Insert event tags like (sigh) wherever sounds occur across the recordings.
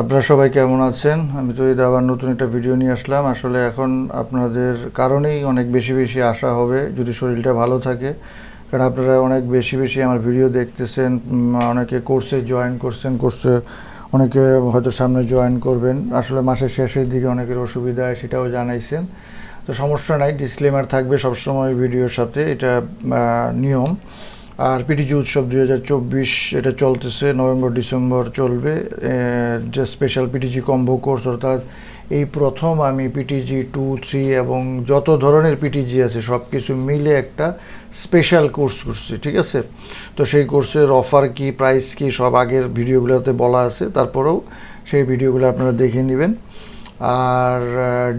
আপনারা সবাই কেমন আছেন? আমি তো এই আবার নতুন একটা ভিডিও নিয়ে আসলাম। আসলে এখন আপনাদের কারণেই অনেক বেশি বেশি আশা হবে, যদি শরীরটা ভালো থাকে। কারণ আপনারা অনেক বেশি বেশি আমার ভিডিও দেখতেছেন অনেকে কোর্সে জয়েন করছেন কোর্সে অনেকে হয়তো সামনে জয়েন করবেন। আসলে মাসের শেষের দিকে অনেকের অসুবিধা হয়, সেটাও জানাইছেন। তো সমস্যা নাই ডিসক্লেমার থাকবে সবসময় ভিডিওর সাথে, এটা নিয়ম। আর পিটিজি উৎসব দুই হাজার চব্বিশ, এটা চলতেছে, নভেম্বর, ডিসেম্বর চলবে যে স্পেশাল পিটিজি কম্বো কোর্স অর্থাৎ এই প্রথম আমি পিটিজি টু, থ্রি এবং যত ধরনের পিটিজি আছে সব কিছু মিলে একটা স্পেশাল কোর্স করছি, ঠিক আছে? তো সেই কোর্সের অফার কি প্রাইস কি, সব আগের ভিডিওগুলোতে বলা আছে, তারপরেও সেই ভিডিওগুলো আপনারা দেখে নেবেন। আর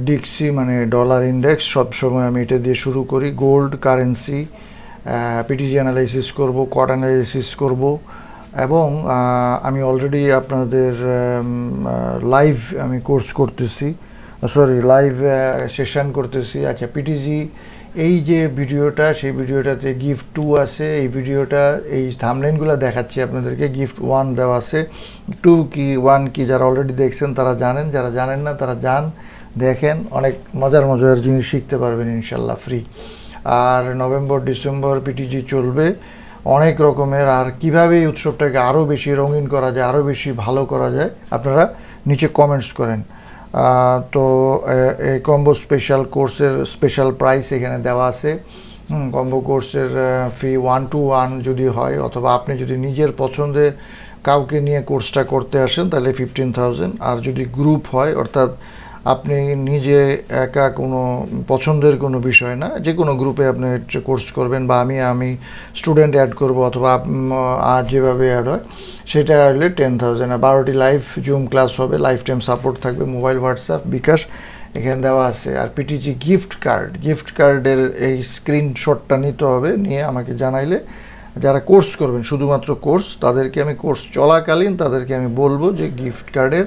ডিক্সি মানে ডলার ইন্ডেক্স সবসময় আমি এটা দিয়ে শুরু করি গোল্ড কারেন্সি পিটিজি অ্যানালাইসিস করব কট অ্যানালাইসিস করব, এবং আমি অলরেডি আপনাদের লাইভ আমি কোর্স করতেছি সরি লাইভ সেশন করতেছি। আচ্ছা পিটিজি, এই যে ভিডিওটা, সেই ভিডিওটাতে গিফট টু আছে। এই ভিডিওটা, এই থামলাইনগুলো দেখাচ্ছি আপনাদেরকে। গিফট ওয়ান দেওয়া আছে। টু কি ওয়ান কি যারা অলরেডি দেখছেন, তারা জানেন। যারা জানেন না, তারা যান, দেখেন। অনেক মজার মজার জিনিস শিখতে পারবেন ইনশাল্লাহ ফ্রি আর নভেম্বর, ডিসেম্বর পিটিজি চলবে। অনেক রকমের আর কীভাবে এই উৎসবটাকে আরও বেশি রঙিন করা যায়, আরও বেশি ভালো করা যায়, আপনারা নিচে কমেন্টস করেন। তো এই কম্বো স্পেশাল কোর্সের স্পেশাল প্রাইস এখানে দেওয়া আছে। কম্বো কোর্সের ফি ওয়ান টু ওয়ান যদি হয়, অথবা আপনি যদি নিজের পছন্দে কাউকে নিয়ে কোর্সটা করতে আসেন, তাহলে ফিফটিন থাউজেন্ড আর যদি গ্রুপ হয়, অর্থাৎ আপনি নিজে একা কোনো পছন্দের কোনো বিষয় না, যে কোনো গ্রুপে আপনি কোর্স করবেন বা আমি আমি স্টুডেন্ট অ্যাড করব অথবা আর যেভাবে অ্যাড হয়, সেটা হলে টেন থাউজেন্ড আর বারোটি লাইভ জুম ক্লাস হবে লাইফ টাইম সাপোর্ট থাকবে মোবাইল হোয়াটসঅ্যাপ বিকাশ, এখানে দেওয়া আছে। আর পিটিজি গিফট কার্ড গিফট কার্ডের এই স্ক্রিনশটটা নিতে হবে, নিয়ে আমাকে জানাইলে। যারা কোর্স করবেন, শুধুমাত্র কোর্স তাদেরকে আমি কোর্স চলাকালীন তাদেরকে আমি বলব যে গিফট কার্ডের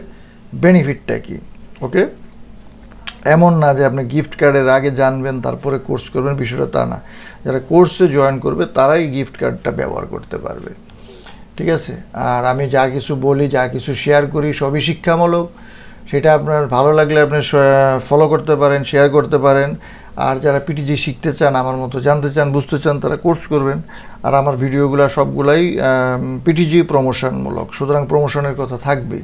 বেনিফিটটা কী ওকে এমন না যে আপনি গিফট কার্ডের আগে জানবেন, তারপরে কোর্স করবেন, বিষয়টা তা না। যারা কোর্সে জয়েন করবে, তারাই গিফট কার্ডটা ব্যবহার করতে পারবে। ঠিক আছে? আর আমি যা কিছু বলি, যা কিছু শেয়ার করি, সবই শিক্ষামূলক। সেটা আপনার ভালো লাগলে আপনি ফলো করতে পারেন শেয়ার করতে পারেন। আর যারা পিটিজি শিখতে চান, আমার মতো জানতে চান, বুঝতে চান, তারা কোর্স করবেন। আর আমার ভিডিওগুলো সবগুলাই পিটিজি প্রমোশনমূলক সুতরাং প্রমোশনের কথা থাকবেই।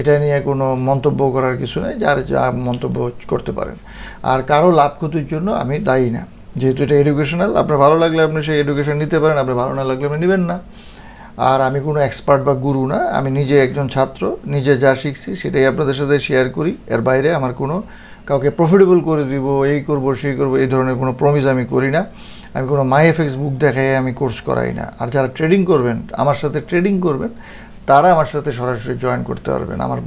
এটা নিয়ে কোনো মন্তব্য করার কিছু নেই, যার যা মন্তব্য করতে পারেন। আর কারও লাভ ক্ষতির জন্য আমি দায়ী না। যেহেতু এটা এডুকেশনাল আপনার ভালো লাগলে আপনি সেই এডুকেশন নিতে পারেন, আপনার ভালো না লাগলে আপনি নেবেন না। আর আমি কোনো এক্সপার্ট বা গুরু না, আমি নিজে একজন ছাত্র, নিজে যা শিখছি সেটাই আপনাদের সাথে শেয়ার করি। এর বাইরে আমার কোনো কাউকে প্রফিটেবল করে দিব, এই করব, সেই করব, এই ধরনের কোনো প্রমিস আমি করি না। আমি কোনো মাই এফএক্স বুক দেখাই আমি কোর্স করাই না। আর যারা ট্রেডিং করবেন, আমার সাথে ট্রেডিং করবেন তারা আমার সাথে সরাসরি জয়েন করতে পারবেন। আমার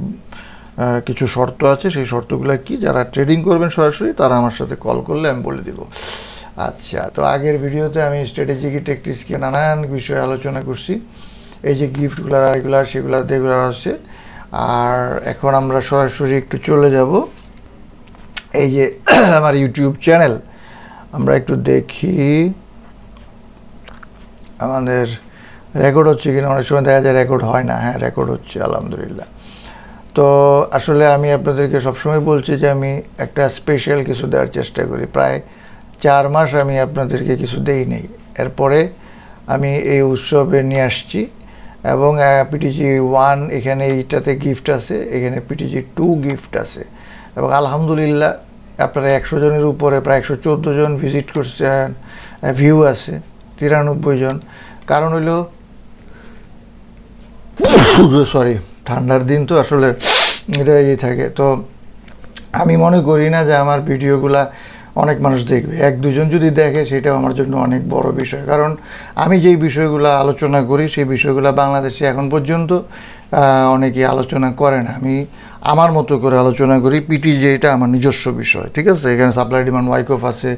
কিছু শর্ত আছে। সেই শর্তগুলো কি? যারা ট্রেডিং করবেন সরাসরি, তারা আমার সাথে কল করলে আমি বলে দিব। আচ্ছা তো আগের ভিডিওতে আমি স্ট্র্যাটেজিক টেকটিক্সকে নানান বিষয়ে আলোচনা করছি। এই যে গিফটগুলো এগুলো, সেগুলো যেগুলো আসছে আর এখন আমরা সরাসরি একটু চলে যাব। এই যে (clears throat) আমার ইউটিউব চ্যানেল আমরা একটু দেখি। আমাদের রেকর্ড হচ্ছে কিনা, অনেক সময় দেখা যায় রেকর্ড হয় না। হ্যাঁ রেকর্ড হচ্ছে, আলহামদুলিল্লাহ। তো আসলে আমি আপনাদেরকে সবসময় বলছি যে আমি একটা স্পেশাল কিছু দেওয়ার চেষ্টা করি। প্রায় চার মাস আমি আপনাদেরকে কিছু দেই নেই। এরপরে আমি এই উৎসবে নিয়ে আসছি এবং পিটিজি ওয়ান এখানে এইটাতে গিফট আছে, এখানে পিটিজি টু গিফট আছে। এবং আলহামদুলিল্লাহ আপনারা একশো জনের উপরে, প্রায় একশো চোদ্দ জন ভিজিট করছেন ভিউ আছে, তিরানব্বই জন। কারণ হলো সরি ঠান্ডার দিন তো আসলে এটা ইয়ে থাকে। তো আমি মনে করি না যে আমার ভিডিওগুলা অনেক মানুষ দেখবে। এক, দুজন যদি দেখে সেটাও আমার জন্য অনেক বড় বিষয়। কারণ আমি যেই বিষয়গুলো আলোচনা করি, সেই বিষয়গুলো বাংলাদেশে এখন পর্যন্ত অনেকে আলোচনা করে না। আমি আমার মতো করে আলোচনা করি পিটিজি এটা আমার নিজস্ব বিষয়, ঠিক আছে? এখানে সাপ্লাই ডিমান্ড ওয়াইকফ আছে,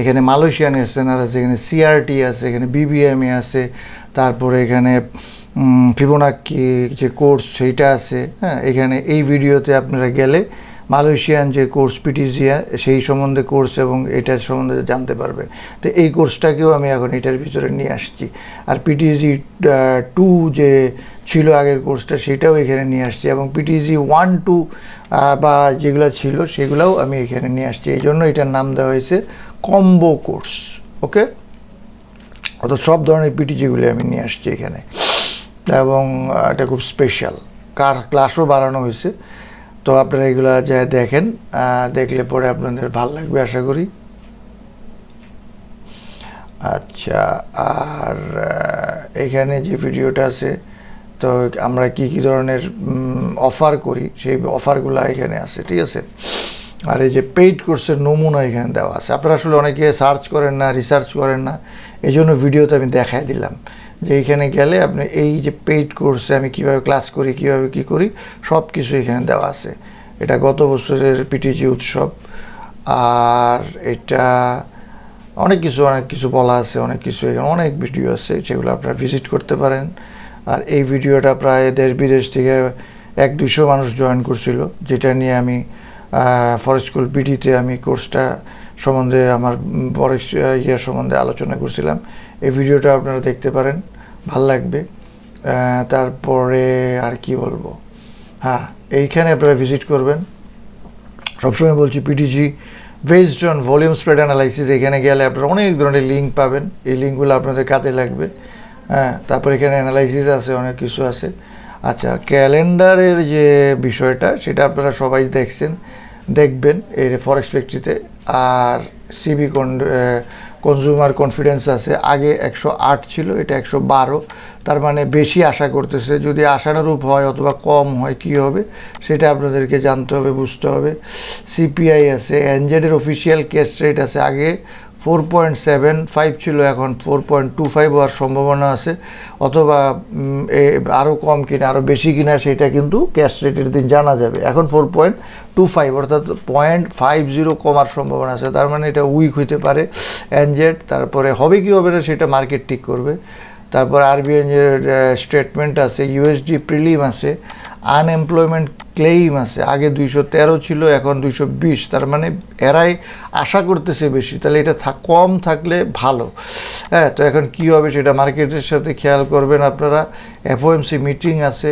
এখানে মালয়েশিয়ান এসএনআর আছে, এখানে সিআরটি আছে, এখানে বিবিএমএ আছে, তারপরে এখানে ফিবোনাক্কি যে কোর্স সেইটা আছে হ্যাঁ এখানে এই ভিডিওতে আপনারা গেলে মালয়েশিয়ান যে কোর্স, পিটিজিয়া, সেই সম্বন্ধে কোর্স এবং এটার সম্বন্ধে জানতে পারবে তো এই কোর্সটাকেও আমি এখন এটার ভিতরে নিয়ে আসছি। আর পিটিজি টু যে ছিল আগের কোর্সটা, সেটাও এখানে নিয়ে আসছি এবং পিটিজি ওয়ান, টু বা যেগুলো ছিল সেগুলোও আমি এখানে নিয়ে আসছি। এই জন্য এটার নাম দেওয়া হয়েছে কম্বো কোর্স, ওকে? অর্থাৎ সব ধরনের পিটিজিগুলি আমি নিয়ে আসছি এখানে। এবং এটা খুব স্পেশাল কার ক্লাসও বাড়ানো হয়েছে। তো আপনারা এগুলো যা দেখেন দেখলে পরে আপনাদের ভালো লাগবে আশা করি। আচ্ছা আর এখানে যে ভিডিওটা আছে, তো আমরা কি কি ধরনের অফার করি, সেই অফারগুলো এখানে আছে, ঠিক আছে? আর এই যে পেইড কোর্সের নমুনা এখানে দেওয়া আছে। আপনারা আসলে অনেকে সার্চ করেন না রিসার্চ করেন না এই জন্য ভিডিওতে আমি দেখাই দিলাম। যে এইখানে গেলে আপনি এই যে পেইড কোর্সে আমি কীভাবে ক্লাস করি, কীভাবে কি করি সব কিছু এখানে দেওয়া আছে। এটা গত বছরের পিটিজি উৎসব, আর এটা অনেক কিছু অনেক কিছু বলা আছে, অনেক কিছু এখানে, অনেক ভিডিও আছে সেগুলো আপনারা ভিজিট করতে পারেন। আর এই ভিডিওটা প্রায় দেশ বিদেশ থেকে এক দুশো মানুষ জয়েন করছিল, যেটা নিয়ে আমি ফরেস্ট স্কুল বিডিতে আমি কোর্সটা সম্বন্ধে, আমার ফরেস্ট ইয়ে সম্বন্ধে আলোচনা করছিলাম। এই ভিডিওটা আপনারা দেখতে পারেন, ভালো লাগবে। তারপরে আর কি বলব? হ্যাঁ এইখানে আপনারা ভিজিট করবেন। সবসময় বলছি PTG based on volume spread analysis এখানে গেলে আপনারা অনেক ধরনের লিঙ্ক পাবেন। এই লিঙ্কগুলো আপনাদের কাজে লাগবে। হ্যাঁ তারপর এখানে অ্যানালাইসিস আছে, অনেক কিছু আছে। আচ্ছা ক্যালেন্ডারের যে বিষয়টা, সেটা আপনারা সবাই দেখছেন, দেখবেন এই ফরেক্স ফ্যাক্টরিতে আর সিবি কনজিউমার কনফিডেন্স আছে, আগে একশো আট ছিল, এটা একশো বারো। তার মানে বেশি আশা করতেছে, যদি আশানুরূপ হয় অথবা কম হয় কি হবে, সেটা আপনাদেরকে জানতে হবে, বুঝতে হবে। সিপিআই আছে এনজেডের অফিসিয়াল কেস রেট আছে আগে ফোর পয়েন্ট সেভেন ফাইভ ছিল, এখন ফোর পয়েন্ট টু ফাইভ হওয়ার সম্ভাবনা আছে। অথবা আরও কম কিনা আরও বেশি কিনা, সেটা কিন্তু ক্যাশ রেটের দিন জানা যাবে। এখন ফোর পয়েন্ট টু ফাইভ, অর্থাৎ পয়েন্ট ফাইভ জিরো কমার সম্ভাবনা আছে। তার মানে এটা উইক হইতে পারে। এনজেড তারপরে হবে কি হবে না, সেটা মার্কেট ঠিক করবে। তারপর আরবিআই স্টেটমেন্ট আছে ইউএসডি প্রিলিম আছে। আনএমপ্লয়মেন্ট ক্লেইম আছে। আগে দুইশো তেরো ছিল, এখন দুইশো বিশ। তার মানে এরাই আশা করতেছে বেশি। তাহলে এটা কম থাকলে ভালো। হ্যাঁ তো এখন কি হবে সেটা মার্কেটের সাথে খেয়াল করবেন আপনারা। এফওএমসি মিটিং আছে,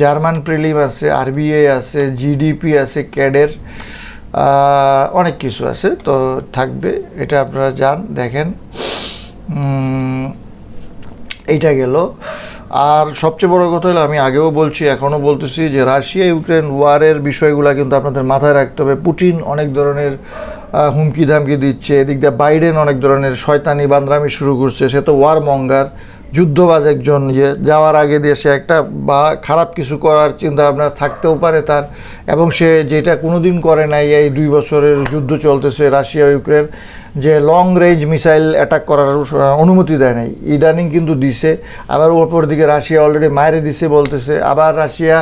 জার্মান প্রিলিম আছে, আরবিআই আছে, জিডিপি আছে, ক্যাডের অনেক কিছু আছে। তো থাকবে, এটা আপনারা যান, দেখেন। এইটা গেল। আর সবচেয়ে বড় কথা হলো, আমি আগেও বলছি, এখনও বলতেছি যে রাশিয়া, ইউক্রেন ওয়ারের বিষয়গুলো কিন্তু আপনাদের মাথায় রাখতে হবে। পুটিন অনেক ধরনের হুমকি ধামকি দিচ্ছে, এদিক দিয়ে বাইডেন অনেক ধরনের শয়তানি বান্দ্রামি শুরু করছে, সে তো ওয়ার মঙ্গার যুদ্ধবাজ একজন যে যাওয়ার আগে দিয়ে সে একটা বা খারাপ কিছু করার চিন্তা ভাবনা থাকতেও পারে তার, এবং সে যেটা কোনোদিন করে নাই, এই দুই বছরের যুদ্ধ চলতেছে রাশিয়া ইউক্রেন যে লং রেঞ্জ মিসাইল অ্যাটাক করার অনুমতি দেয় নাই। ইদানিং কিন্তু দিছে, আবার ওপর দিকে রাশিয়া অলরেডি মায়েরে দিছে বলতেছে। আবার রাশিয়া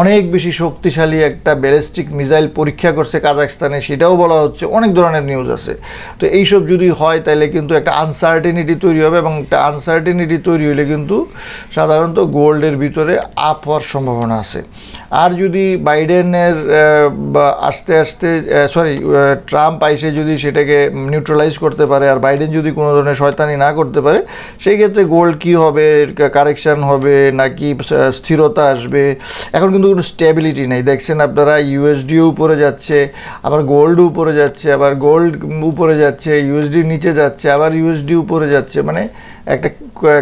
অনেক বেশি শক্তিশালী একটা ব্যালিস্টিক মিসাইল পরীক্ষা করছে কাজাকস্তানে সেটাও বলা হচ্ছে, অনেক ধরনের নিউজ আছে। তো এইসব যদি হয় তাহলে কিন্তু একটা আনসার্টেনিটি তৈরি হবে এবং একটা আনসার্টেনিটি তৈরি হলে কিন্তু সাধারণত গোল্ডের ভিতরে আপ হওয়ার সম্ভাবনা আছে। আর যদি বাইডেনের আস্তে আস্তে সরি ট্রাম্প আইসে যদি সেটাকে নিউট্রালাইজ করতে পারে, আর বাইডেন যদি কোনো ধরনের শয়তানি না করতে পারে, সেই ক্ষেত্রে গোল্ড কি হবে কারেকশন হবে, নাকি স্থিরতা আসবে? এখন কিন্তু কোনো স্টেবিলিটি নেই। দেখছেন আপনারা ইউএসডিও উপরে যাচ্ছে, আবার গোল্ড উপরে যাচ্ছে, আবার গোল্ড উপরে যাচ্ছে ইউএসডি নিচে যাচ্ছে, আবার ইউএসডি উপরে যাচ্ছে। মানে একটা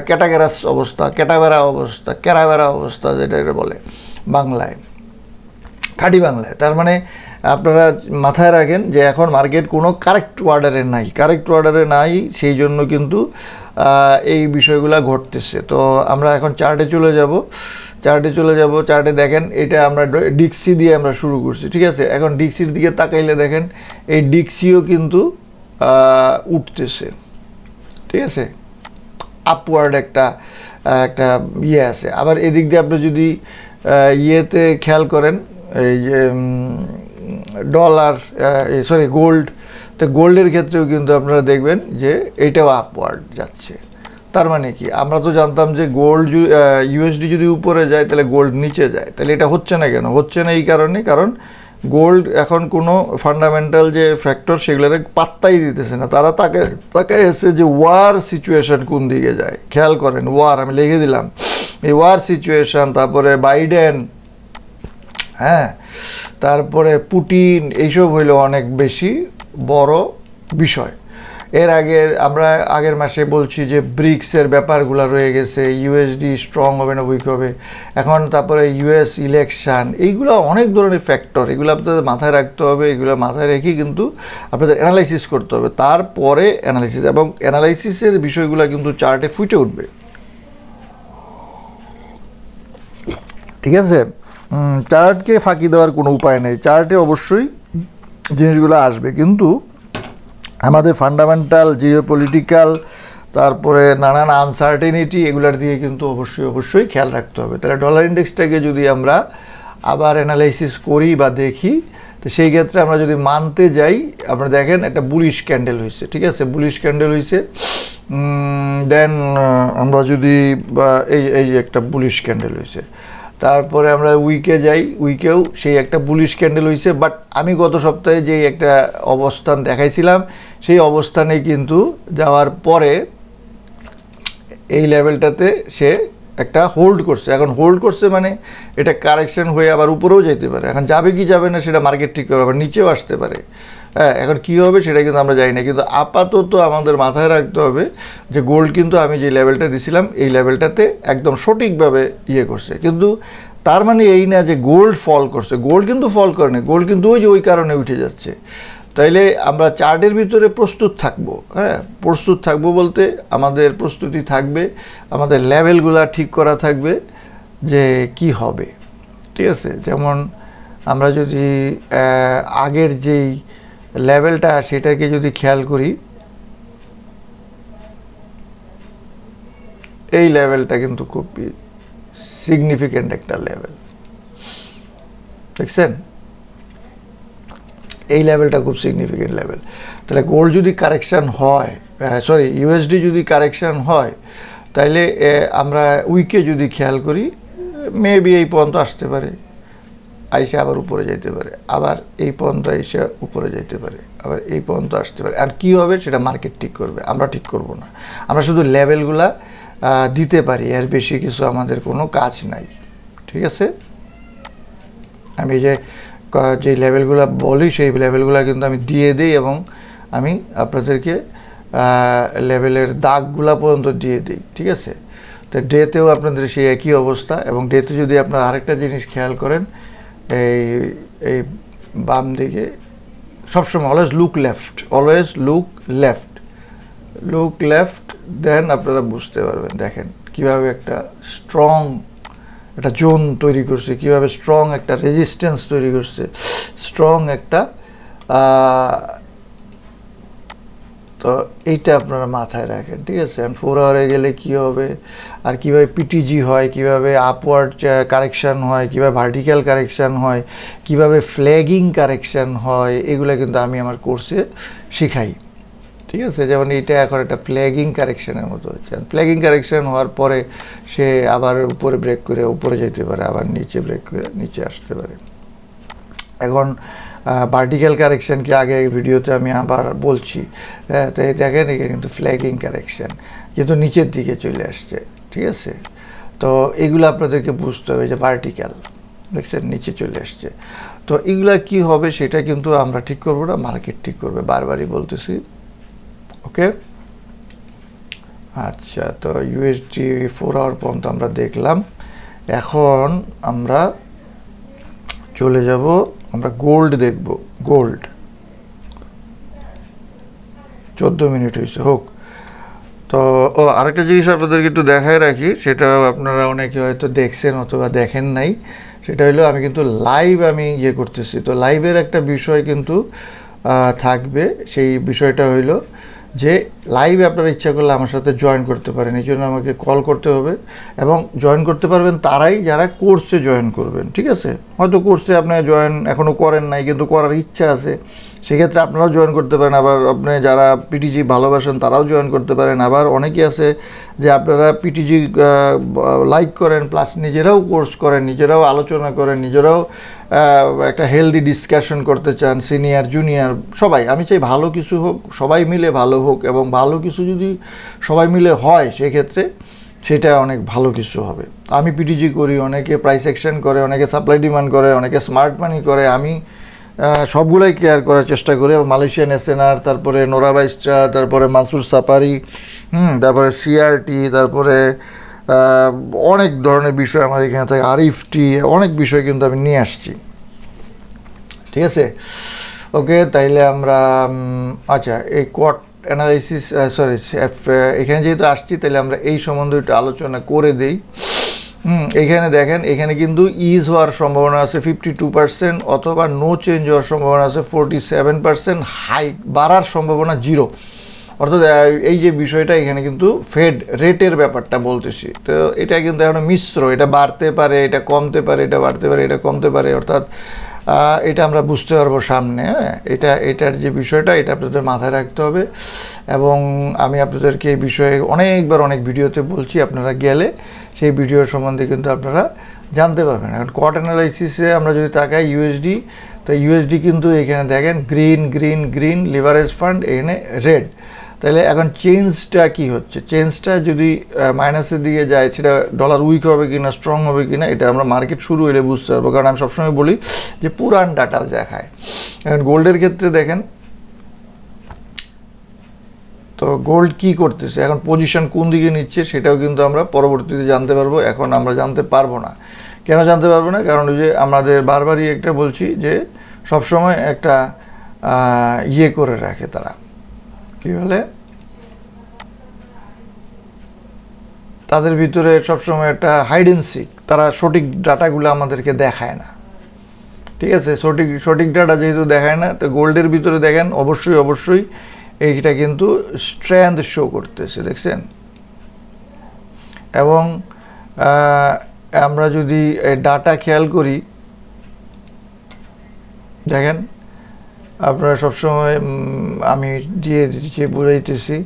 ক্যাটাগেরাস অবস্থা ক্যাটাবেরা অবস্থা ক্যারাবেরা অবস্থা, যেটা বলে। বাংলায়, খাঁটি বাংলায়। তার মানে আপনারা মাথায় রাখেন যে এখন মার্কেট কোনো কারেক্ট অর্ডারে নাই। কারেক্ট অর্ডারে নাই, সেই জন্য কিন্তু এই বিষয়গুলো ঘটতেছে। তো আমরা এখন চার্টে চলে যাব। চার্টে চলে যাব। চার্টে দেখেন, এটা আমরা ডিক্সি দিয়ে আমরা শুরু করছি, ঠিক আছে? এখন ডিক্সির দিকে তাকাইলে দেখেন, এই ডিক্সিও কিন্তু উঠতেছে, ঠিক আছে? আপওয়ার্ড একটা একটা ইয়ে আছে। আবার এদিক দিয়ে আপনি যদি ইয়েতে খেয়াল করেন, এই যে ডলার সরি গোল্ড তো গোল্ডের ক্ষেত্রেও কিন্তু আপনারা দেখবেন যে এইটাও আপওয়ার্ড যাচ্ছে। তার মানে কি? আমরা তো জানতাম যে গোল্ড ইউএসডি যদি উপরে যায়, তাহলে গোল্ড নিচে যায়। তাহলে এটা হচ্ছে না কেন? হচ্ছে না এই কারণে, কারণ গোল্ড এখন কোনো ফান্ডামেন্টাল যে ফ্যাক্টর সেগুলোর পাত্তাই দিতেছে না। তারা তাকে তাকে এসে যে ওয়ার সিচুয়েশন কোন দিকে যায়, খেয়াল করেন ওয়ার আমি লিখে দিলাম। এই ওয়ার সিচুয়েশন তারপরে বাইডেন হ্যাঁ তারপরে পুটিন এইসব হইল অনেক বেশি বড় বিষয়। এর আগে আমরা আগের মাসে বলছি যে ব্রিক্সের ব্যাপারগুলো রয়ে গেছে ইউএসডি স্ট্রং হবে না উইক হবে। এখন তারপরে ইউএস ইলেকশান এইগুলো অনেক ধরনের ফ্যাক্টর এগুলো আপনাদের মাথায় রাখতে হবে, এগুলো মাথায় রেখেই কিন্তু আপনাদের অ্যানালাইসিস করতে হবে। তারপরে অ্যানালাইসিস এবং অ্যানালাইসিসের বিষয়গুলো কিন্তু চার্টে ফুটে উঠবে। ঠিক আছে? চার্টকে ফাঁকি দেওয়ার কোনো উপায় নেই। চার্টে অবশ্যই জিনিসগুলো আসবে। কিন্তু আমাদের ফান্ডামেন্টাল জিও পলিটিক্যাল তারপরে নানান আনসার্টেনিটি এগুলার দিয়ে কিন্তু অবশ্যই অবশ্যই খেয়াল রাখতে হবে। তাহলে ডলার ইন্ডেক্সটাকে যদি আমরা আবার অ্যানালাইসিস করি বা দেখি, তো সেই ক্ষেত্রে আমরা যদি মানতে যাই, আপনারা দেখেন একটা বুলিশ ক্যান্ডেল হয়েছে, ঠিক আছে? বুলিশ ক্যান্ডেল হয়েছে দেন আমরা যদি, বা এই এই একটা বুলিশ ক্যান্ডেল হয়েছে। তারপরে আমরা উইকে যাই উইকেও সেই একটা পুলিশ ক্যান্ডেল হয়েছে বাট আমি গত সপ্তাহে যে একটা অবস্থান দেখাইছিলাম, সেই অবস্থানে কিন্তু যাওয়ার পরে এই লেভেলটাতে সে একটা হোল্ড করছে। এখন হোল্ড করছে মানে এটা কারেকশন হয়ে আবার উপরেও যেতে পারে। এখন যাবে কি যাবে না সেটা মার্কেট ঠিক করবে আবার নিচেও আসতে পারে। হ্যাঁ এখন কী হবে সেটা কিন্তু আমরা জানি না। কিন্তু আপাতত আমাদের মাথায় রাখতে হবে যে গোল্ড কিন্তু আমি যে লেভেলটা দিছিলাম, এই লেভেলটাতে একদম সঠিকভাবে ইয়ে করছে। কিন্তু তার মানে এই না যে গোল্ড ফল করছে। গোল্ড কিন্তু ফল করেনি গোল্ড কিন্তু ওই যে ওই কারণে উঠে যাচ্ছে। তাইলে আমরা চার্টের ভিতরে প্রস্তুত থাকব হ্যাঁ? প্রস্তুত থাকব বলতে আমাদের প্রস্তুতি থাকবে, আমাদের লেভেলগুলা ঠিক করা থাকবে যে কি হবে। ঠিক আছে? যেমন আমরা যদি আগের যেই লেভেলটা সেটাকে যদি খেয়াল করি, এই লেভেলটা কিন্তু খুব সিগনিফিক্যান্ট একটা লেভেল। দেখছেন? এই লেভেলটা খুব সিগনিফিকেন্ট লেভেল। তাহলে গোল্ড যদি কারেকশান হয় সরি ইউএসডি যদি কারেকশান হয়, তাইলে আমরা উইকে যদি খেয়াল করি মেবি এই পর্যন্ত আসতে পারে। আইসে আবার উপরে যেতে পারে, আবার এই পর্যন্ত এসে উপরে যেতে পারে, আবার এই পর্যন্ত আসতে পারে। আর কী হবে সেটা মার্কেট ঠিক করবে, আমরা ঠিক করব না। আমরা শুধু লেভেলগুলা দিতে পারি, এর বেশি কিছু আমাদের কোনো কাজ নাই। ঠিক আছে? আমি যে যে লেভেলগুলো বলি, সেই লেভেলগুলো কিন্তু আমি দিয়ে দিই এবং আমি আপনাদেরকে লেভেলের দাগগুলা পর্যন্ত দিয়ে দিই। ঠিক আছে? তো ডেতেও আপনাদের সেই একই অবস্থা এবং ডেতে যদি আপনারা আরেকটা জিনিস খেয়াল করেন এই এই বাম দিকে সবসময় always look left always look left look left then আপনারা বুঝতে পারবেন। দেখেন, কীভাবে একটা স্ট্রং একটা জোন তৈরি করছে, কীভাবে স্ট্রং একটা রেজিস্ট্যান্স তৈরি করছে স্ট্রং একটা তো এইটা আপনারা মাথায় রাখেন, ঠিক আছে? অ্যান্ড ফোর আওয়ারে গেলে কি হবে? আর কীভাবে পিটিজি হয়, কীভাবে আপওয়ার্ড কারেকশান হয়, কীভাবে ভার্টিক্যাল কারেকশান হয়, কীভাবে ফ্ল্যাগিং কারেকশান হয়, এগুলো কিন্তু আমি আমার কোর্সে শিখাই। ঠিক আছে? যেমন এইটা এখন একটা ফ্ল্যাগিং কারেকশানের মতো হচ্ছে ফ্ল্যাগিং কারেকশান হওয়ার পরে সে আবার উপরে ব্রেক করে, উপরে যেতে পারে, আবার নিচে ব্রেক করে, নিচে আসতে পারে। এখন ভার্টিক্যাল কারেকশান কি আগে ভিডিওতে আমি আবার বলছি। হ্যাঁ তো এই দেখেন এখানে কিন্তু ফ্ল্যাগিং কারেকশান কিন্তু নিচের দিকে চলে আসছে, ঠিক আছে? তো এগুলো আপনাদেরকে বুঝতে হবে যে ভার্টিক্যাল দেখছেন, নিচে চলে আসছে। তো এগুলা কি হবে সেটা কিন্তু আমরা ঠিক করব না মার্কেট ঠিক করবে, বারবারই বলতেছি ওকে আচ্ছা তো ইউএসডি ফোর আওয়ার পর্যন্ত আমরা দেখলাম। এখন আমরা চলে যাব আমরা গোল্ড দেখব, গোল্ড। চোদ্দ মিনিট হয়েছে, হোক। তো, ও, আরেকটা জিনিস আপনাদেরকে একটু দেখায় রাখি, সেটা আপনারা অনেকে হয়তো দেখছেন অথবা দেখেন নাই। সেটা হলো, আমি কিন্তু লাইভ আমি ইয়ে করতেছি। তো লাইভের একটা বিষয় কিন্তু থাকবে। সেই বিষয়টা হইল যে লাইভে আপনারা ইচ্ছা করলে আমার সাথে জয়েন করতে পারেন, এই জন্য আমাকে কল করতে হবে এবং জয়েন করতে পারবেন তারাই যারা কোর্সে জয়েন করবেন, ঠিক আছে? হয়তো কোর্সে আপনি জয়েন এখনও করেন নাই, কিন্তু করার ইচ্ছা আছে। সেক্ষেত্রে আপনারাও জয়েন করতে পারেন, আবার আপনি যারা পিটিজি ভালোবাসেন তারাও জয়েন করতে পারেন। আবার অনেকেই আছে যে আপনারা পিটিজি লাইক করেন প্লাস নিজেরাও কোর্স করেন, নিজেরাও আলোচনা করেন, নিজেরাও একটা হেলদি ডিসকাশন করতে চান সিনিয়র জুনিয়র সবাই। আমি চাই ভালো কিছু হোক, সবাই মিলে ভালো হোক এবং ভালো কিছু যদি সবাই মিলে হয়, সেক্ষেত্রে সেটা অনেক ভালো কিছু হবে। আমি পিটিজি করি, অনেকে প্রাইস অ্যাকশন করে, অনেকে সাপ্লাই ডিমান্ড করে, অনেকে স্মার্ট মানি করে। আমি সবগুলাই কেয়ার করার চেষ্টা করি। মালয়েশিয়ান এসএনআর তারপরে নোরাবাইস্ট্রা তারপরে মানসুর সাপারি হুম, তারপরে সিআরটি তারপরে অনেক ধরনের বিষয় আমার এখানে থাকে। আরিফটি অনেক বিষয় কিন্তু আমি নিয়ে আসছি। ঠিক আছে? ওকে, তাইলে আমরা আচ্ছা এই কোয়াট অ্যানালাইসিস সরি এখানে যেহেতু আসছি তাহলে আমরা এই সম্বন্ধে একটু আলোচনা করে দেই। হুম, এখানে দেখেন, এখানে কিন্তু ইজ হওয়ার সম্ভাবনা আছে ফিফটি টু পার্সেন্ট অথবা নো চেঞ্জ হওয়ার সম্ভাবনা আছে ফোরটি সেভেন পার্সেন্ট হাই বাড়ার সম্ভাবনা জিরো অর্থাৎ এই যে বিষয়টা এখানে কিন্তু ফেড রেটের ব্যাপারটা বলতেছি। তো এটা কিন্তু এখন মিশ্র, এটা বাড়তে পারে, এটা কমতে পারে, এটা বাড়তে পারে, এটা কমতে পারে। অর্থাৎ এটা আমরা বুঝতে পারব সামনে হ্যাঁ? এটা, এটার যে বিষয়টা, এটা আপনাদের মাথায় রাখতে হবে। এবং আমি আপনাদেরকে এই বিষয়ে অনেকবার অনেক ভিডিওতে বলছি, আপনারা গেলে সেই ভিডিও সম্বন্ধে কিন্তু আপনারা জানতে পারবেন। এখন কট অ্যানালাইসিসে আমরা যদি তাকাই ইউএসডি তো ইউএসডি কিন্তু এখানে দেখেন green green green leverage fund এখানে রেড তাহলে এখন চেঞ্জটা কি হচ্ছে? চেঞ্জটা যদি মাইনাসের দিকে যায়, সেটা ডলার উইক হবে কি না স্ট্রং হবে কি না এটা আমরা মার্কেট শুরু হলে বুঝতে পারব। কারণ আমি সবসময় বলি যে পুরান ডাটা দেখায়। এখন গোল্ডের ক্ষেত্রে দেখেন, তো গোল্ড কি করতেছে? এখন পজিশন কোন দিকে নিচ্ছে, সেটাও কিন্তু আমরা পরবর্তীতে জানতে পারব। এখন আমরা জানতে পারব না। কেন জানতে পারব না? কারণ ওই যে আমাদের বারবারই একটা বলছি যে সবসময় একটা ইয়ে করে রাখে তারা। কি বলে? তাদের ভিতরে সবসময় একটা হাইডেন্সিক তারা সঠিক ডাটাগুলো আমাদেরকে দেখায় না। ঠিক আছে? সঠিক সঠিক ডাটা যেহেতু দেখায় না, তো গোল্ডের ভিতরে দেখেন, অবশ্যই অবশ্যই এইটা কিন্তু স্ট্রেংথ শো করতেছে, দেখছেন? এবং আমরা যদি ডাটা খেয়াল করি, দেখেন আপনারা সবসময় আমি দিয়ে দিচ্ছি, বুঝাইতেছি।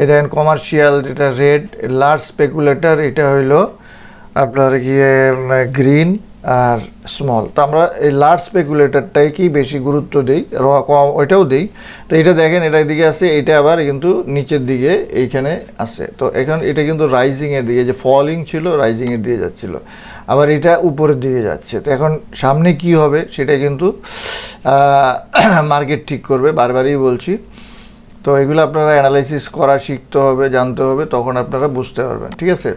এই দেখেন কমার্শিয়াল যেটা রেড লার্জ স্পেকুলেটর এটা হইল আপনার গিয়ে গ্রিন আর স্মল তো আমরা এই লার্জ স্পেকুলেটরটাই কি বেশি গুরুত্ব দিই? কম, ওইটাও দিই। তো এটা দেখেন এটার দিকে আছে, এটা আবার কিন্তু নিচের দিকে এইখানে আছে। তো এখন এটা কিন্তু রাইজিংয়ের দিকে, যে ফলিং ছিল রাইজিংয়ের দিকে যাচ্ছিল। আবার এটা উপরের দিকে যাচ্ছে। তো এখন সামনে কি হবে সেটা কিন্তু মার্কেট (coughs) ঠিক করবে, বারবারই বলছি। তো এগুলো আপনারা অ্যানালাইসিস করা শিখতে হবে, জানতে হবে, তখন আপনারা বুঝতে পারবেন, ঠিক আছে?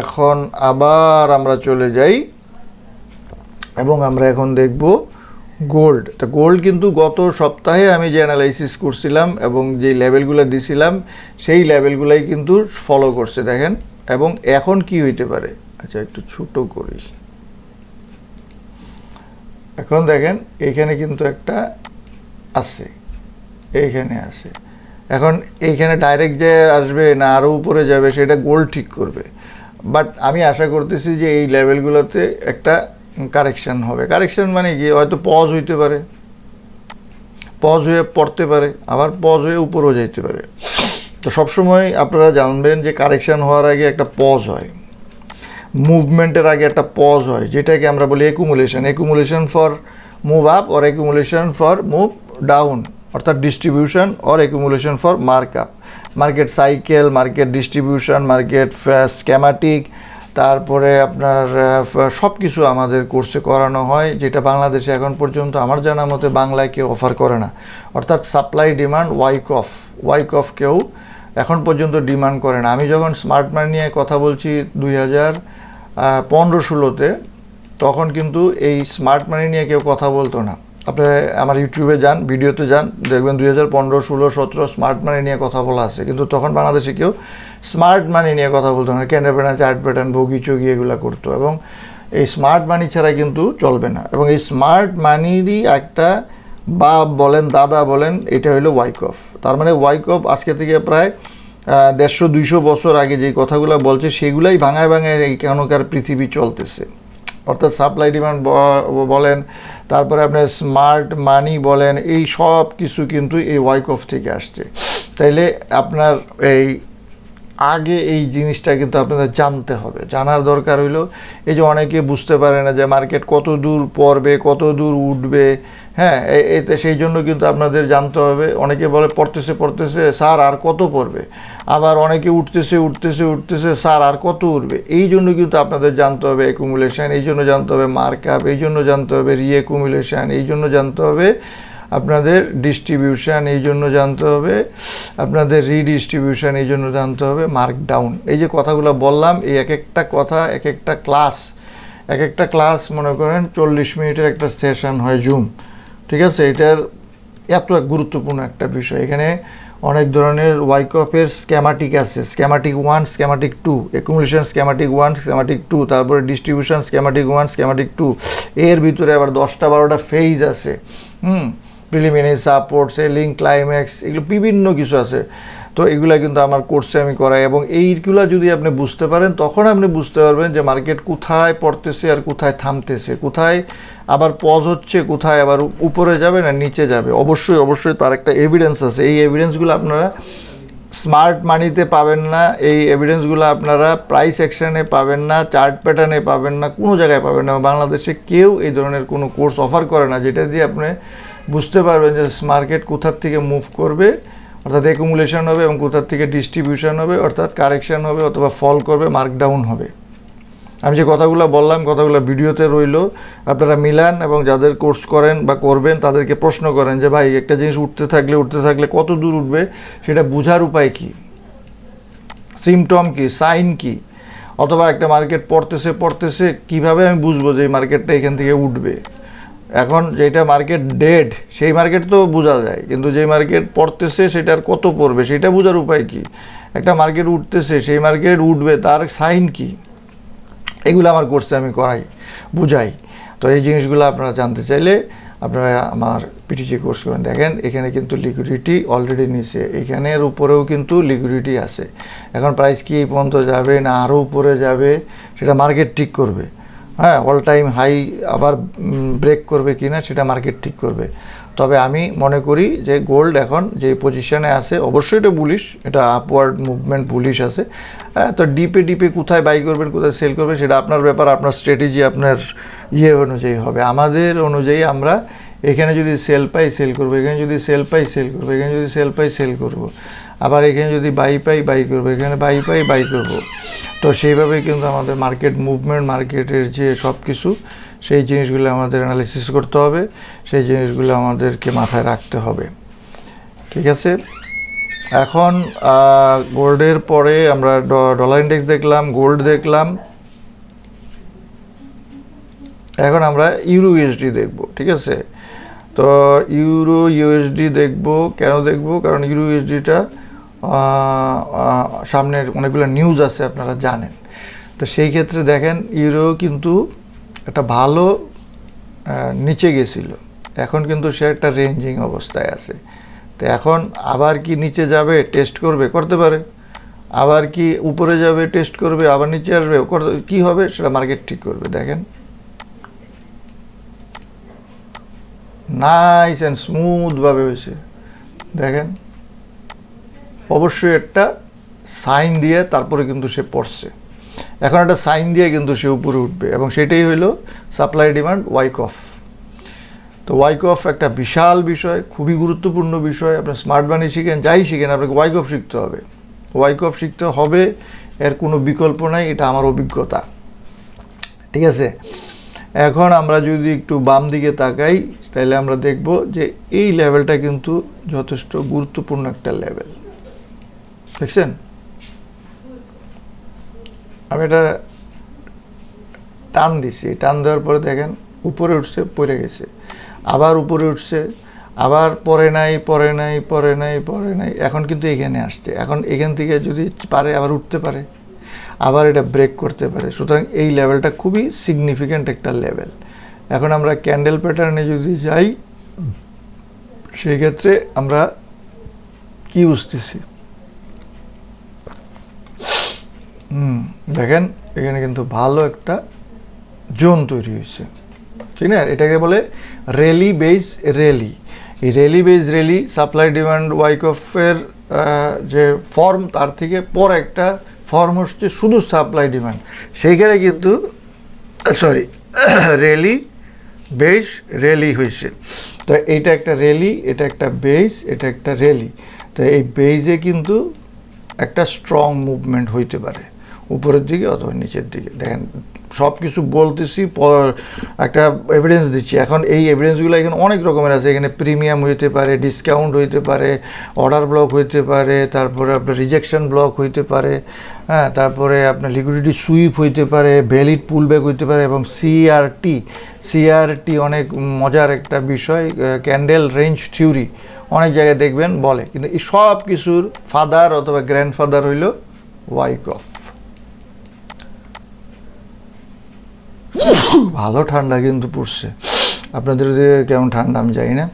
এখন আবার আমরা চলে যাই এবং আমরা এখন দেখব গোল্ড তো গোল্ড কিন্তু গত সপ্তাহে আমি যে অ্যানালাইসিস করছিলাম এবং যে লেভেলগুলো দিছিলাম, সেই লেভেলগুলাই কিন্তু ফলো করছে, দেখেন। এবং এখন কি হইতে পারে? আচ্ছা একটু ছোট করি। এখন দেখেন এইখানে কিন্তু একটা আছে, এইখানে আছে। এখন এইখানে ডাইরেক্ট যে আসবে না আরও উপরে যাবে, সেটা গোল ঠিক করবে। বাট আমি আশা করতেছি যে এই লেভেলগুলোতে একটা কারেকশন হবে। কারেকশন মানে কি? হয়তো পজ হইতে পারে। পজ হয়ে পড়তে পারে, আবার পজ হয়ে উপরেও যাইতে পারে। তো সবসময় আপনারা জানবেন যে কারেকশান হওয়ার আগে একটা পজ হয়। মুভমেন্টের আগে একটা পজ হয়, যেটাকে আমরা বলি accumulation accumulation for move up or accumulation for move down অর্থাৎ distribution or accumulation for mark up market cycle market distribution market schematic তারপরে আপনার সব কিছু আমাদের কোর্সে করানো হয়, যেটা বাংলাদেশে এখন পর্যন্ত আমার জানা মতে বাংলায় কেউ অফার করে না। অর্থাৎ supply demand Wyckoff Wyckoff কেউ এখন পর্যন্ত ডিমান্ড করে না। আমি যখন স্মার্ট মানি নিয়ে কথা বলছি দুই হাজার পনেরো ষোলোতে, তখন কিন্তু এই স্মার্ট মানি নিয়ে কেউ কথা বলতো না। আপনি আমার ইউটিউবে যান, ভিডিওতে যান, দেখবেন দুই হাজার পনেরো, ষোলো, সতেরো স্মার্ট মানি নিয়ে কথা বলা আছে। কিন্তু তখন বাংলাদেশে কেউ স্মার্ট মানি নিয়ে কথা বলতো না। ক্যান্ডার প্যাটার্ন চার্ট প্যাটার্ন ভোগি চগি এগুলো করতো এবং এই স্মার্ট মানি ছাড়া কিন্তু চলবে না। এবং এই স্মার্ট মানিরই একটা বাপ বলেন, দাদা বলেন, এটা হলো ওয়াইকফ তার মানে ওয়াইকফ আজকে থেকে প্রায় দেড়শো, দুইশো বছর আগে যে কথাগুলো বলছে, সেগুলাই ভাঙায় ভাঙায় এই কেনকার পৃথিবী চলতেছে। অর্থাৎ সাপ্লাই ডিমান্ড বলেন, তারপরে আপনার স্মার্ট মানি বলেন, এই সব কিছু কিন্তু এই ওয়াইকফ থেকে আসছে। তাইলে আপনার এই, আগে এই জিনিসটা কিন্তু আপনাদের জানতে হবে। জানার দরকার হইল, এই যে অনেকে বুঝতে পারে না যে মার্কেট কত দূর পড়বে, কত দূর উঠবে হ্যাঁ এতে সেই জন্য কিন্তু আপনাদের জানতে হবে। অনেকে বলে, পড়তেছে পড়তেছে, স্যার আর কত পড়বে? আবার অনেকে, উঠতেছে উঠতেছে উঠতেছে, স্যার আর কত উঠবে? এই জন্য কিন্তু আপনাদের জানতে হবে একুমুলেশন এই জন্য জানতে হবে মার্ক আপ এই জন্য জানতে হবে রিএকুমুলেশন এই জন্য জানতে হবে আপনাদের ডিস্ট্রিবিউশান এই জন্য জানতে হবে আপনাদের রিডিস্ট্রিবিউশন এই জন্য জানতে হবে মার্ক ডাউন এই যে কথাগুলো বললাম, এই এক একটা কথা, এক একটা ক্লাস এক একটা ক্লাস মনে করেন চল্লিশ মিনিটের একটা সেশন হয় জুম ঠিক আছে? এটার এত এক গুরুত্বপূর্ণ একটা বিষয়। এখানে অনেক ধরনের ওয়াইকফের স্ক্যামাটিক আছে। Schematic one schematic two accumulation schematic one schematic two তারপরে distribution schematic one schematic two এর ভিতরে আবার দশটা বারোটা ফেজ আছে। হুম? প্রিলিমিনারি সাপোর্ট সেলিং ক্লাইম্যাক্স এগুলো বিভিন্ন কিছু আছে। তো এগুলা কিন্তু আমার কোর্সে আমি করাই এবং এইগুলো যদি আপনি বুঝতে পারেন, তখন আপনি বুঝতে পারবেন যে মার্কেট কোথায় পড়তেছে আর কোথায় থামতেছে। কোথায় আবার পজ হচ্ছে কোথায়, আবার উপরে যাবে না নিচে যাবে? অবশ্যই অবশ্যই তার একটা এভিডেন্স আছে। এই এভিডেন্সগুলো আপনারা স্মার্ট মানিতে পাবেন না, এই এভিডেন্সগুলো আপনারা প্রাইস অ্যাকশনে পাবেন না চার্ট প্যাটার্নে পাবেন না, কোনো জায়গায় পাবেন না। বাংলাদেশে কেউ এই ধরনের কোনো কোর্স অফার করে না, যেটা দিয়ে আপনি বুঝতে পারবেন যে মার্কেট কোথার থেকে মুভ করবে, অর্থাৎ একুমুলেশন হবে এবং কোথার থেকে ডিস্ট্রিবিউশন হবে, অর্থাৎ কারেকশান হবে অথবা ফল করবে মার্কডাউন হবে। আমি যে কথাগুলো বললাম, কথাগুলো ভিডিওতে রইল, আপনারা মিলান এবং যাদের কোর্স করেন বা করবেন তাদেরকে প্রশ্ন করেন যে, ভাই, একটা জিনিস উঠতে থাকলে উঠতে থাকলে কত দূর উঠবে? সেটা বোঝার উপায় কি? সিমটম কি? সাইন কি? অথবা একটা মার্কেট পড়তেছে পড়তেছে, কীভাবে আমি বুঝব যে এই মার্কেটটা এখান থেকে উঠবে? এখন যেটা মার্কেট ডেড সেই মার্কেট তো বোঝা যায়, কিন্তু যে মার্কেট পড়তেছে, সেটার কত পড়বে? সেটা বোঝার উপায় কি? একটা মার্কেট উঠতেছে, সেই মার্কেট উঠবে, তার সাইন কি? এগুলো আমার কোর্সে আমি করাই, বুঝাই। তো এই জিনিসগুলো আপনারা জানতে চাইলে আপনারা আমার পিটিজি কোর্স করেন। দেখেন, এখানে কিন্তু লিকুইডিটি অলরেডি নিচে এখানের উপরেও কিন্তু লিকুইডিটি আছে। এখন প্রাইস কি এই পর্যন্ত যাবে না আরও উপরে যাবে, সেটা মার্কেট ঠিক করবে। হ্যাঁ অল টাইম হাই আবার ব্রেক করবে কি না সেটা মার্কেট ঠিক করবে। তবে আমি মনে করি যে গোল্ড এখন যে পজিশনে আছে, অবশ্যই এটা বুলিশ এটা আপওয়ার্ড মুভমেন্ট বুলিশ আছে। হ্যাঁ তো ডিপে ডিপে কোথায় বাই করবেন, কোথায় সেল করবেন, সেটা আপনার ব্যাপার, আপনার স্ট্র্যাটেজি আপনার ইয়ে অনুযায়ী হবে। আমাদের অনুযায়ী আমরা এখানে যদি সেল পাই সেল করব, এখানে যদি সেল পাই সেল করব, এখানে যদি সেল পাই সেল করব। আবার এখানে যদি বাই পাই বাই করব, এখানে বাই পাই বাই করব। তো সেইভাবেই কিন্তু আমাদের মার্কেট মুভমেন্ট মার্কেটের যে সব কিছু সেই জিনিসগুলো আমাদের অ্যানালিসিস করতে হবে, সেই জিনিসগুলো আমাদেরকে মাথায় রাখতে হবে। ঠিক আছে? এখন গোল্ডের পরে আমরা ডলার ইন্ডেক্স দেখলাম গোল্ড দেখলাম। এখন আমরা ইউরো ইউএসডি দেখব, ঠিক আছে? তো ইউরো ইউএসডি দেখব, কেন দেখব? কারণ ইউরো ইউএসডিটা সামনের অনেকগুলো নিউজ আছে, আপনারা জানেন। তো সেই ক্ষেত্রে দেখেন ইউরো কিন্তু একটা ভালো নিচে গেছিল। এখন কিন্তু সে একটা রেঞ্জিং অবস্থায় আছে। তো এখন আবার কি নিচে যাবে টেস্ট করবে? করতে পারে। আবার কি উপরে যাবে টেস্ট করবে? আবার নিচে আসবে? কি হবে সেটা মার্কেট ঠিক করবে, দেখেন। নাইস অ্যান্ড স্মুথভাবে হয়েছে। দেখেন। অবশ্যই একটা সাইন দিয়ে তারপরে কিন্তু সে পড়ছে। এখন একটা সাইন দিয়ে কিন্তু সে উপরে উঠবে এবং সেটাই হইল সাপ্লাই ডিমান্ড ওয়াইক অফ তো ওয়াইক অফ একটা বিশাল বিষয়, খুবই গুরুত্বপূর্ণ বিষয়। আপনার স্মার্ট বানি শিখেন, যাই শিখেন, আপনাকে ওয়াইক অফ শিখতে হবে। ওয়াইক অফ শিখতে হবে, এর কোনো বিকল্প নাই, এটা আমার অভিজ্ঞতা। ঠিক আছে? এখন আমরা যদি একটু বাম দিকে তাকাই, তাহলে আমরা দেখব যে এই লেভেলটা কিন্তু যথেষ্ট গুরুত্বপূর্ণ একটা লেভেল দেখছেন? আমি এটা টান দিছি। টান দেওয়ার পরে দেখেন, উপরে উঠছে, পড়ে গেছে। আবার উপরে উঠছে, আবার পরে নাই পরে নাই পরে নাই পরে নাই। এখন কিন্তু এখানে আসছে। এখন এখান থেকে যদি পারে, আবার উঠতে পারে। আবার এটা ব্রেক করতে পারে। সুতরাং এই লেভেলটা খুবই সিগনিফিক্যান্ট একটা লেভেল এখন আমরা ক্যান্ডেল প্যাটার্নে যদি যাই সেই ক্ষেত্রে আমরা কি বুঝতেছি? হুম, দেখেন, এখানে কিন্তু ভালো একটা জোন তৈরি হয়েছে। ঠিক না? এটাকে বলে রেলি বেস রেলি। এই rally base rally supply demand ওয়াইকফের যে ফর্ম, তার থেকে পর একটা ফর্ম হচ্ছে শুধু সাপ্লাই ডিমান্ড। সেইখানে কিন্তু, সরি, (coughs) রেলি বেস রেলি হয়েছে। তো এইটা একটা রেলি, এটা একটা বেস, এটা একটা রেলি। তো এই বেজে কিন্তু একটা স্ট্রং মুভমেন্ট হইতে পারে। উপরের দিকে অথবা নিচের দিকে। দেখেন সব কিছু বলতেছি একটা এভিডেন্স দিচ্ছি। এখন এই এভিডেন্সগুলো এখানে অনেক রকমের আছে। এখানে প্রিমিয়াম হইতে পারে ডিসকাউন্ট হইতে পারে অর্ডার ব্লক হইতে পারে, তারপরে আপনার রিজেকশন ব্লক হইতে পারে হ্যাঁ তারপরে আপনার লিকুইডিটি সুইপ হইতে পারে ভ্যালিড পুলব্যাক হইতে পারে এবং সিআরটি সিআরটি অনেক মজার একটা বিষয় ক্যান্ডেল রেঞ্জ থিওরি অনেক জায়গায় দেখবেন বলে। কিন্তু এই সব কিছুর ফাদার অথবা গ্র্যান্ডফাদার হইল ওয়াইকফ ভালো ঠান্ডা কিন্তু পড়ছে। আপনাদের ওদিকে কেমন ঠান্ডা আমি জানি না।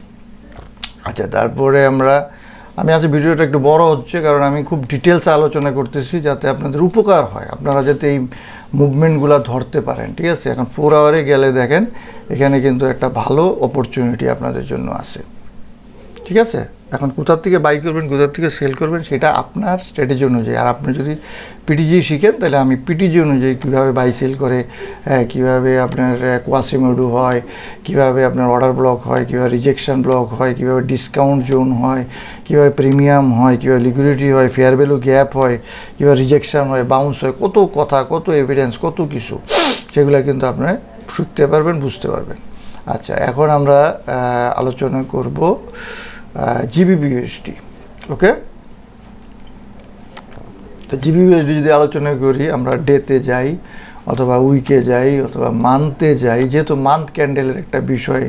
আচ্ছা তারপরে আমরা, আমি আজকে ভিডিওটা একটু বড় হচ্ছে কারণ আমি খুব ডিটেলস আলোচনা করতেছি যাতে আপনাদের উপকার হয়। আপনারা যাতে এই মুভমেন্টগুলো ধরতে পারেন, ঠিক আছে? এখন ফোর আওয়ারে গেলে দেখেন, এখানে কিন্তু একটা ভালো অপরচুনিটি আপনাদের জন্য আছে। ঠিক আছে? এখন কোথার থেকে বাই করবেন, কোথার থেকে সেল করবেন, সেটা আপনার স্ট্র্যাটেজি অনুযায়ী। আর আপনি যদি পিটিজি শিখেন, তাহলে আমি পিটিজি অনুযায়ী কীভাবে বাই সেল করে কীভাবে আপনার কোয়াসিমোডু হয়, কীভাবে আপনার অর্ডার ব্লক হয়, কীভাবে রিজেকশন ব্লক হয়, কীভাবে ডিসকাউন্ট জোন হয়, কীভাবে প্রিমিয়াম হয়, কীভাবে লিকুইডিটি হয় ফেয়ার ভ্যালু গ্যাপ হয়, কীভাবে রিজেকশন হয় বাউন্স হয়, কত কথা, কত এভিডেন্স কত কিছু, সেগুলো কিন্তু আপনারা শিখতে পারবেন, বুঝতে পারবেন। আচ্ছা এখন আমরা আলোচনা করব জিবিবিএসটি ওকে তো জিবিবিএসডি যদি আলোচনা করি, আমরা ডেতে যাই, অথবা উইকে যাই, অথবা মান্থে যাই, যেহেতু মান্থ ক্যান্ডেলের একটা বিষয়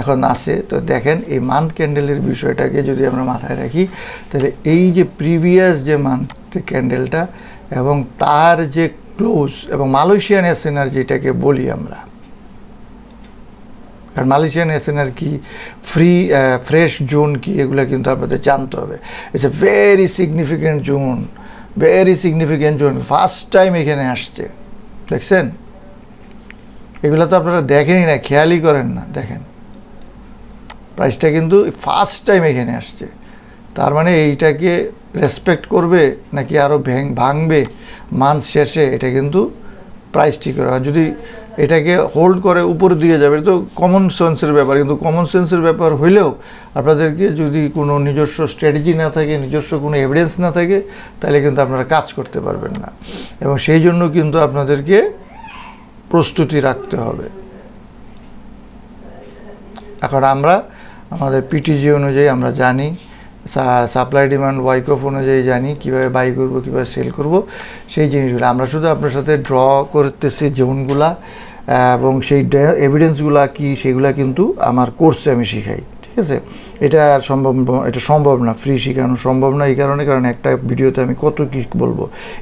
এখন আছে, তো দেখেন এই মান্থ ক্যান্ডেলের বিষয়টাকে যদি আমরা মাথায় রাখি, তাহলে এই যে প্রিভিয়াস যে মান্থ ক্যান্ডেলটা এবং তার যে ক্লোজ এবং মালয়েশিয়ান এসএনআর যেটাকে বলি আমরা কারণ মালয়েশিয়ান এসএনআর কি ফ্রি ফ্রেশ জোন কি, এগুলো কিন্তু আপনাদের জানতে হবে। It's a very significant zone very significant zone first time এখানে আসছে। দেখছেন? এগুলো তো আপনারা দেখেনই না, খেয়ালই করেন না, দেখেন। প্রাইসটা কিন্তু ফার্স্ট টাইম এখানে আসছে। তার মানে এইটাকে রেসপেক্ট করবে নাকি আরও ভেং ভাঙবে মান্থ শেষে, এটা কিন্তু প্রাইস ঠিক করে যদি এটাকে হোল্ড করে উপরে দিয়ে যাবে। তো কমন সেন্সের ব্যাপার, কিন্তু কমন সেন্সের ব্যাপার হইলেও আপনাদেরকে যদি কোনো নিজস্ব স্ট্র্যাটেজি না থাকে, নিজস্ব কোনো এভিডেন্স না থাকে, তাহলে কিন্তু আপনারা কাজ করতে পারবেন না। এবং সেই জন্য কিন্তু আপনাদেরকে প্রস্তুতি রাখতে হবে। এখন আমরা, আমাদের পিটিজি অনুযায়ী আমরা জানি সাপ্লাই ডিমান্ড ওয়াইকফ অনুযায়ী জানি, কীভাবে বাই করব, কীভাবে সেল করব, সেই জিনিসগুলো। আমরা শুধু আপনার সাথে ড্র করতেছি জোনগুলা, এবং সেই এভিডেন্সগুলা কি, সেগুলা কিন্তু আমার কোর্সে আমি শিখাই, ঠিক আছে? এটা সম্ভব এটা সম্ভব না ফ্রি শেখানো সম্ভব না, এই কারণে, কারণ একটা ভিডিওতে আমি কত কী বলব?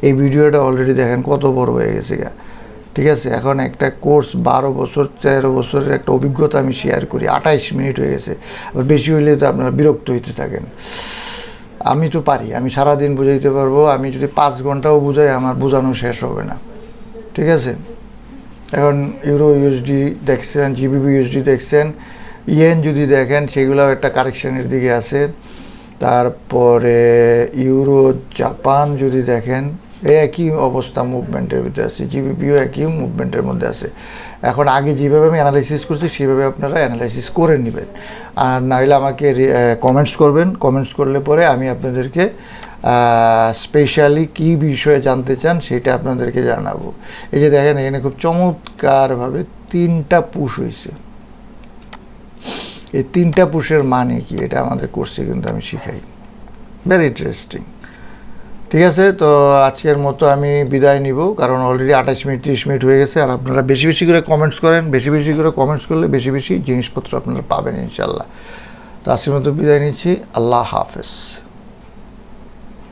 এই ভিডিওটা অলরেডি দেখেন, কত বড় হয়ে গেছে গা। ঠিক আছে? এখন একটা কোর্স বারো বছর, তেরো বছরের একটা অভিজ্ঞতা আমি শেয়ার করি। আঠাইশ মিনিট হয়ে গেছে। আবার বেশি হইলে তো আপনারা বিরক্ত হইতে থাকেন। আমি তো পারি, আমি সারাদিন বুঝাইতে পারব। আমি যদি পাঁচ ঘন্টাও বুঝাই, আমার বোঝানো শেষ হবে না। ঠিক আছে? এখন ইউরো ইউএসডি দেখছেন জিবিবি ইউএসডি দেখছেন। ইয়েন যদি দেখেন সেগুলো একটা কারেকশনের দিকে আছে। তারপরে ইউরো জাপান যদি দেখেন এই একই অবস্থা মুভমেন্টের ভিতরে আছে জিবিপিও একই মুভমেন্টের মধ্যে আছে। এখন আগে যেভাবে আমি অ্যানালাইসিস করছি, সেভাবে আপনারা অ্যানালাইসিস করে নেবেন। আর নাহলে আমাকে কমেন্টস করবেন। কমেন্টস করলে পরে আমি আপনাদেরকে স্পেশালি কী বিষয়ে জানতে চান সেটা আপনাদেরকে জানাব। এই যে দেখেন, এখানে খুব চমৎকারভাবে তিনটা পুশ হয়েছে। এই তিনটা পুশের মানে কি? এটা আমাদের কোর্সে কিন্তু আমি শিখাই। ভেরি ইন্টারেস্টিং ঠিক আছে, তো আজকের মতো আমি বিদায় নিব, কারণ অলরেডি আঠাশ মিনিট, তিরিশ মিনিট হয়ে গেছে, আর আপনারা বেশি বেশি করে কমেন্টস করেন, বেশি বেশি করে কমেন্টস করলে বেশি বেশি জিনিসপত্র আপনারা পাবেন ইনশাল্লাহ তো আজকের মতো বিদায় নিচ্ছি, আল্লাহ হাফেজ।